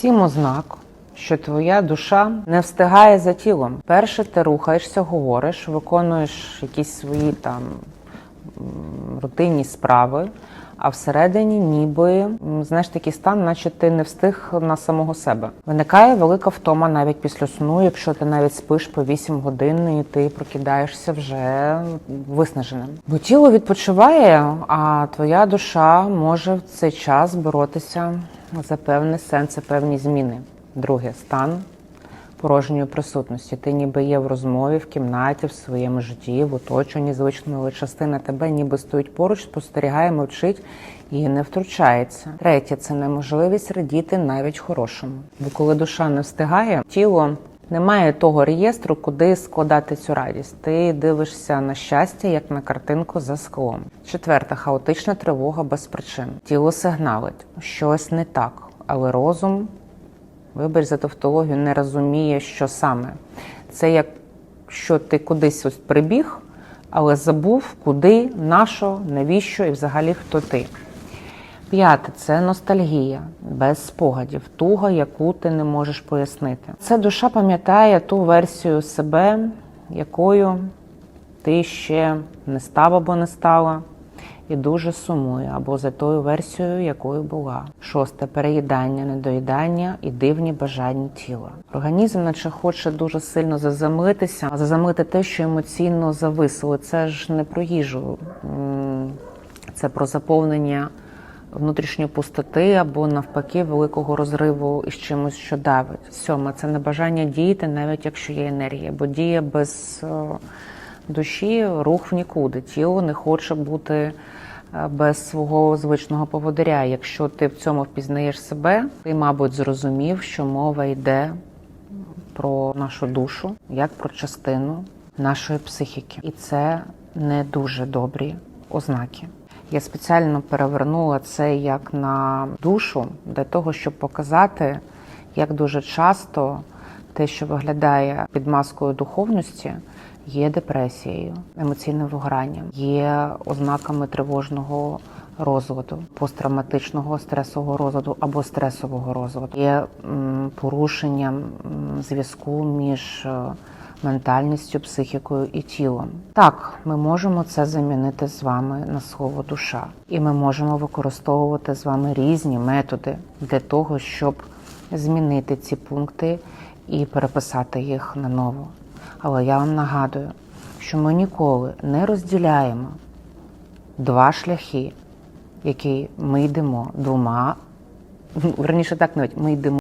Сім ознак, що твоя душа не встигає за тілом. Перше, ти рухаєшся, говориш, виконуєш якісь свої там рутинні справи, а всередині ніби знаєш такий стан, наче ти не встиг на самого себе. Виникає велика втома навіть після сну, якщо ти навіть спиш по 8 годин і ти прокидаєшся вже виснаженим. Бо тіло відпочиває, а твоя душа може в цей час боротися за певний сенс, і певні зміни. Друге стан порожньої присутності. Ти ніби є в розмові, в кімнаті, в своєму житті, в оточенні звичному, але частина тебе ніби стоїть поруч, спостерігає, мовчить і не втручається. Третє це неможливість радіти навіть хорошому. Бо коли душа не встигає, тіло. Немає того реєстру, куди складати цю радість. Ти дивишся на щастя, як на картинку за склом. Четверта хаотична тривога без причин. Тіло сигналить, щось не так, але розум Вибач за тавтологію, не розуміє, що саме. Це як що ти кудись ось прибіг, але забув, куди, на що, навіщо і взагалі хто ти. П'яте це ностальгія, без спогадів, туга, яку ти не можеш пояснити. Це душа пам'ятає ту версію себе, якою ти ще не став або не стала, і дуже сумує або за тою версією, якою була. Шосте переїдання, недоїдання і дивні бажання тіла. Організм, наче хоче дуже сильно заземлитися, а заземлити те, що емоційно зависло. Це ж не про їжу, це про заповнення внутрішньої пустоти або навпаки великого розриву із чимось, що давить. Сьоме це небажання діяти, навіть якщо є енергія, бо дія без е, душі рух в нікуди. Тіло не хоче бути е, без свого звичного поводиря. Якщо ти в цьому впізнаєш себе, ти, мабуть, зрозумів, що мова йде про нашу душу як про частину нашої психіки, і це не дуже добрі ознаки. Я спеціально перевернула це як на душу для того, щоб показати, як дуже часто те, що виглядає під маскою духовності, є депресією, емоційним вигоранням, є ознаками тривожного розладу, посттравматичного стресового розладу або стресового розладу, є порушенням зв'язку між е, ментальністю, психікою і тілом. Так, ми можемо це замінити з вами на слово душа, і ми можемо використовувати з вами різні методи для того, щоб змінити ці пункти і переписати їх на ново. Але я вам нагадую, що ми ніколи не розділяємо два шляхи, які ми йдемо двома, верніше так навіть ми йдемо.